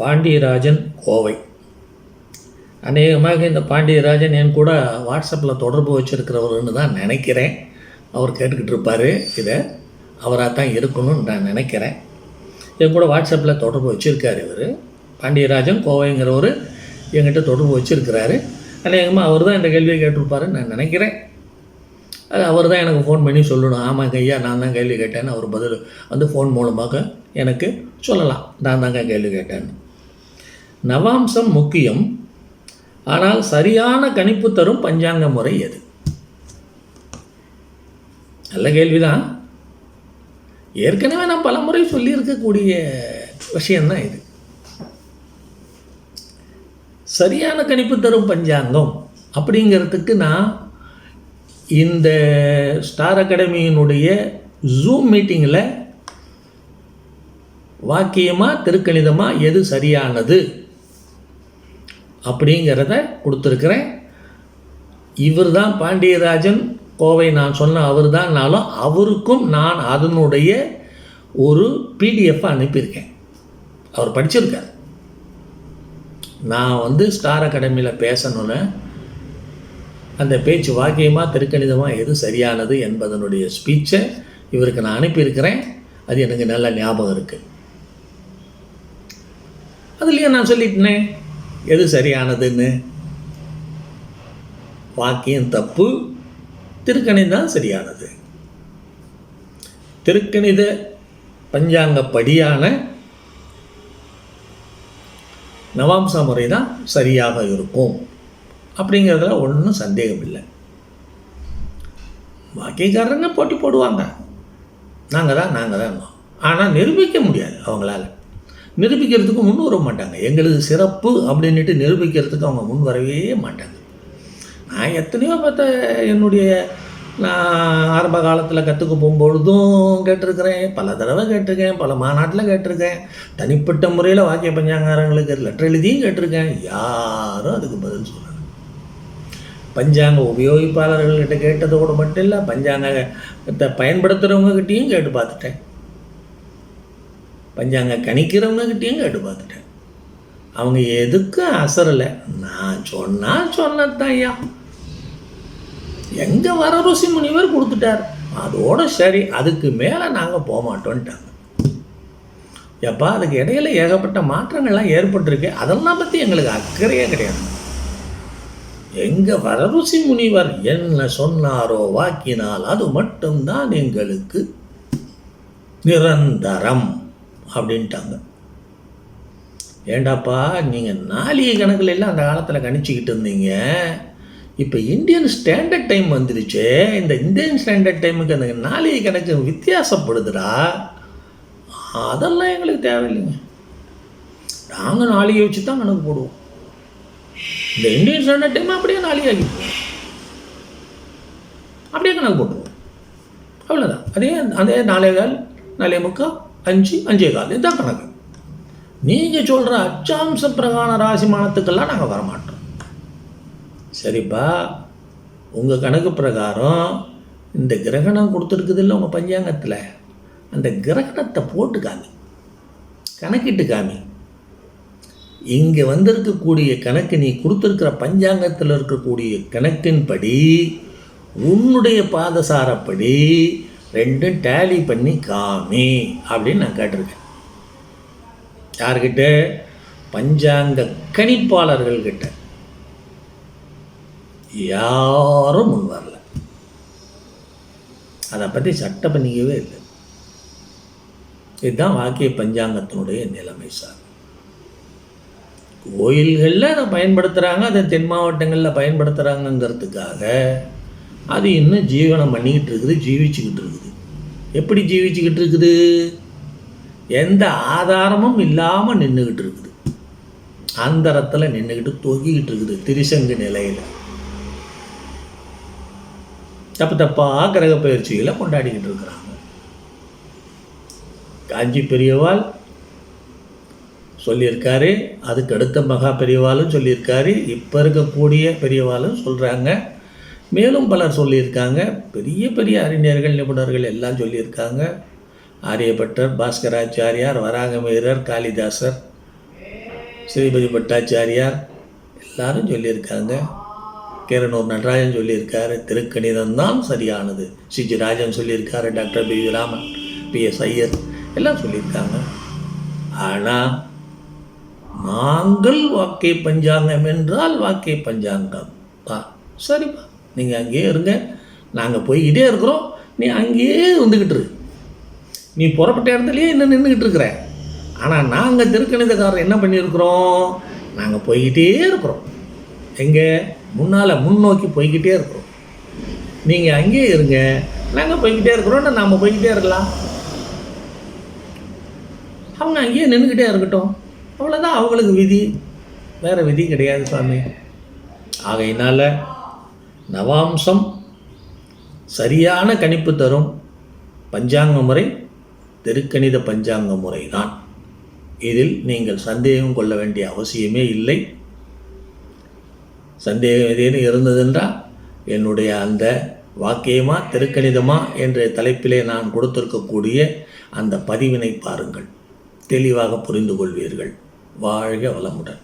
பாண்டியராஜன் கோவை. அநேகமாக இந்த பாண்டியராஜன் என் கூட வாட்ஸ்அப்பில் தொடர்பு வச்சுருக்கிறவருன்னு தான் நினைக்கிறேன். அவர் கேட்டுக்கிட்டு இருப்பார். இதை அவராக தான் இருக்கணும்னு நான் நினைக்கிறேன். என் கூட வாட்ஸ்அப்பில் தொடர்பு வச்சுருக்காரு இவர். பாண்டியராஜன் கோவைங்கிறவர் என்கிட்ட தொடர்பு வச்சுருக்கிறாரு. அநேகமாக அவர் தான் இந்த கேள்வியை கேட்டிருப்பாருன்னு நான் நினைக்கிறேன். அது அவர் தான் எனக்கு ஃபோன் பண்ணி சொல்லணும். ஆமாங்க ஐயா நான் தான் கேள்வி கேட்டேன்னு அவர் பதில் வந்து ஃபோன் மூலமாக எனக்கு சொல்லலாம். நான் தாங்க கேள்வி கேட்டேன்னு. நவாம்சம் முக்கியம் ஆனால் சரியான கணிப்பு தரும் பஞ்சாங்க முறை எது? நல்ல கேள்விதான். ஏற்கனவே நான் பல முறை சொல்லியிருக்கக்கூடிய விஷயந்தான் இது. சரியான கணிப்பு தரும் பஞ்சாங்கம் அப்படிங்கிறதுக்கு நான் இந்த ஸ்டார் அகாடமியினுடைய ஜூம் மீட்டிங்கில் வாக்கியமாக திருக்கணிதமாக எது சரியானது? அப்படிங்கிறத கொடுத்துருக்குறேன். இவர் தான் பாண்டியராஜன். கோவை நான் சொன்ன அவர் தான்னாலும் அவருக்கும் நான் அதனுடைய ஒரு பிடிஎஃப் அனுப்பியிருக்கேன். அவர் படிச்சிருக்கார். நான் வந்து ஸ்டார் அகாடமியில் பேசணுன்னு அந்த பேச்சு வாக்கியமாக திருக்கணிதமாக எது சரியானது என்பதனுடைய ஸ்பீச்சை இவருக்கு நான் அனுப்பியிருக்கிறேன். அது எனக்கு நல்ல ஞாபகம் இருக்குது அதுலேயே நான் சொல்லிட்டேனே எது சரியானதுன்னு? வாக்கியம் தப்பு திருக்கணிதான் சரியானது. திருக்கணித பஞ்சாங்கப்படியான நவாம்ச முறை தான் சரியாக இருக்கும். அப்படிங்கிறதுல ஒன்றும் சந்தேகம் இல்லை வாக்கியக்காரங்க போட்டி போடுவாங்க. நாங்கள் தான் நாங்கள் தான் ஆனால் நிரூபிக்க முடியாது அவங்களால. நிரூபிக்கிறதுக்கு முன் வர மாட்டாங்க. எங்களது சிறப்பு அப்படின்ட்டு நிரூபிக்கிறதுக்கு அவங்க முன் வரவே மாட்டாங்க. நான் எத்தனையோ பார்த்த என்னுடைய நான் ஆரம்ப காலத்தில் கற்றுக்க போகும்பொழுதும் கேட்டிருக்கிறேன். பல தடவை கேட்டிருக்கேன். பல மாநாட்டில் கேட்டிருக்கேன். தனிப்பட்ட முறையில் வாக்கிய பஞ்சாங்காரங்களுக்கு லெட்டர் எழுதியும் கேட்டிருக்கேன். யாரும் அதுக்கு பதில் சொல்கிறாங்க பஞ்சாங்க உபயோகிப்பாளர்கள்கிட்ட கேட்டதோடு மட்டும் இல்லை பஞ்சாங்கத்தை பயன்படுத்துகிறவங்ககிட்டையும் கேட்டு பார்த்துட்டேன். பஞ்சாங்க கணிக்கிறவங்ககிட்டயும் கேட்டு பார்த்துட்டேன். அவங்க எதுக்கும் அசரலை நான் சொன்னால் சொன்னதான் ஐயா எங்கே வர ருசி முனிவர் கொடுத்துட்டார். அதோட சரி அதுக்கு மேலே நாங்கள் போக மாட்டோன்ட்டாங்க. எப்பா அதுக்கு இடையில ஏகப்பட்ட மாற்றங்கள்லாம் ஏற்பட்டிருக்கு. அதெல்லாம் பற்றி எங்களுக்கு அக்கறையே கிடையாது. எங்கள் வரருசி முனிவர் என்ன சொன்னாரோ வாக்கினால் அது மட்டும்தான் எங்களுக்கு நிரந்தரம். அப்படின்ட்டாங்க. ஏண்டாப்பா நீங்கள் நாளிகை கணக்கில் எல்லாம் அந்த காலத்தில் கணிச்சிக்கிட்டு இருந்தீங்க. இப்போ இந்தியன் ஸ்டாண்டர்ட் டைம் வந்துருச்சு இந்த இந்தியன் ஸ்டாண்டர்ட் டைமுக்கு அந்த நாளிகை கணக்கு வித்தியாசப்படுதுடா. அதெல்லாம் எங்களுக்கு தேவையில்லைங்க. நாங்கள் நாளிகை வச்சு தான் கணக்கு போடுவோம். இந்த இந்தியன் ஸ்டாண்டர்ட் டைம் அப்படியே நாளிகை ஆகிப்போம் அப்படியே கணக்கு போட்டுருவோம். அவ்வளோதான் அதே அதே நாலே கால் நாலே முக்கால் அஞ்சு அஞ்சே கால். இதுதான் கணக்கு. நீங்கள் சொல்கிற அச்சாம்ச பிரகாண ராசிமானத்துக்கெல்லாம் நாங்கள் வரமாட்டோம். சரிப்பா. உங்கள் கணக்கு பிரகாரம் இந்த கிரகணம் கொடுத்துருக்குது இல்லை உங்கள் பஞ்சாங்கத்தில்? அந்த கிரகணத்தை போட்டு காமி. கணக்கிட்டு காமி. இங்கே வந்திருக்கக்கூடிய கணக்கு நீ கொடுத்துருக்கிற பஞ்சாங்கத்தில் இருக்கக்கூடிய கணக்கின்படி உன்னுடைய பாதசாரப்படி ரெண்டும் டேலி பண்ணி காமி அப்படின்னு நான் கேட்டிருக்கேன். யார்கிட்ட? பஞ்சாங்க கணிப்பாளர்கள்கிட்ட. யாரும் முன் வரல. அதை பற்றி சட்டை பண்ணிக்கவே இல்லை. இதுதான் வாக்கிய பஞ்சாங்கத்தினுடைய நிலைமை சார். கோயில்களில் அதை பயன்படுத்துகிறாங்க அதை தென் மாவட்டங்களில் பயன்படுத்துகிறாங்கங்கிறதுக்காக அது இன்னும் ஜீவனம் பண்ணிக்கிட்டு இருக்குது ஜீவிச்சுக்கிட்டு இருக்குது எப்படி ஜீவிச்சுக்கிட்டு இருக்குது எந்த ஆதாரமும் இல்லாமல் நின்றுக்கிட்டு இருக்குது அந்தரத்தில் நின்றுக்கிட்டு தொங்கிக்கிட்டு இருக்குது திரிசங்கு நிலையில். தப்பு தப்பாக கிரக பயிற்சிகளை கொண்டாடிக்கிட்டு இருக்கிறாங்க. காஞ்சி பெரியவாள் சொல்லியிருக்காரு அதுக்கு அடுத்த மகா பெரியவாளும் சொல்லியிருக்காரு இப்போ இருக்கக்கூடிய பெரியவாளும் சொல்கிறாங்க மேலும் பலர் சொல்லியிருக்காங்க. பெரிய பெரிய அறிஞர்கள் நிபுணர்கள் எல்லாம் சொல்லியிருக்காங்க. ஆரியபட்டர் பாஸ்கராச்சாரியார் வராகமீரர் காளிதாசர் ஸ்ரீபதி பட்டாச்சாரியார் எல்லாரும் சொல்லியிருக்காங்க. கேரனூர் நடராஜன் சொல்லியிருக்காரு. திருக்கணிதம் தான் சரியானது. சிஜி ராஜன் சொல்லியிருக்காரு. Doctor P. V. Raman P. S. Iyer எல்லாம் சொல்லியிருக்காங்க. ஆனால் நாங்கள் வாக்கை பஞ்சாங்கம் என்றால் வாக்கை பஞ்சாங்கம் தான். சரிப்பா. நீங்கள் அங்கேயே இருங்க. நாங்கள் போய்கிட்டே இருக்கிறோம். நீ அங்கேயே வந்துக்கிட்டு நீ புறப்பட்ட இடத்துலையே இன்னும் நின்றுக்கிட்டு இருக்கிற? ஆனால் நாங்கள் திருக்கணிதக்காரர் என்ன பண்ணியிருக்கிறோம்? நாங்கள் போய்கிட்டே இருக்கிறோம். எங்கே? முன்னால் முன்னோக்கி போய்கிட்டே இருக்கிறோம். நீங்கள் அங்கேயே இருங்க. நாங்கள் போய்கிட்டே இருக்கிறோம்னா நாம் போய்கிட்டே இருக்கலாம்? அவங்க அங்கேயே நின்றுக்கிட்டே இருக்கட்டும். அவ்வளோதான் அவங்களுக்கு விதி. வேறு விதி கிடையாது சாமி. ஆகையினால் நவாம்சம் சரியான கணிப்பு தரும் பஞ்சாங்க முறை தெருக்கணித பஞ்சாங்க முறை தான் இதில் நீங்கள் சந்தேகம் கொள்ள வேண்டிய அவசியமே இல்லை. சந்தேகம் ஏதேனும் இருந்ததென்றால் என்னுடைய அந்த வாக்கியமா திருக்கணிதமா என்ற தலைப்பிலே நான் கொடுத்திருக்கக்கூடிய அந்த பதிவினை பாருங்கள். தெளிவாக புரிந்து கொள்வீர்கள். வாழ்க வளமுடன்.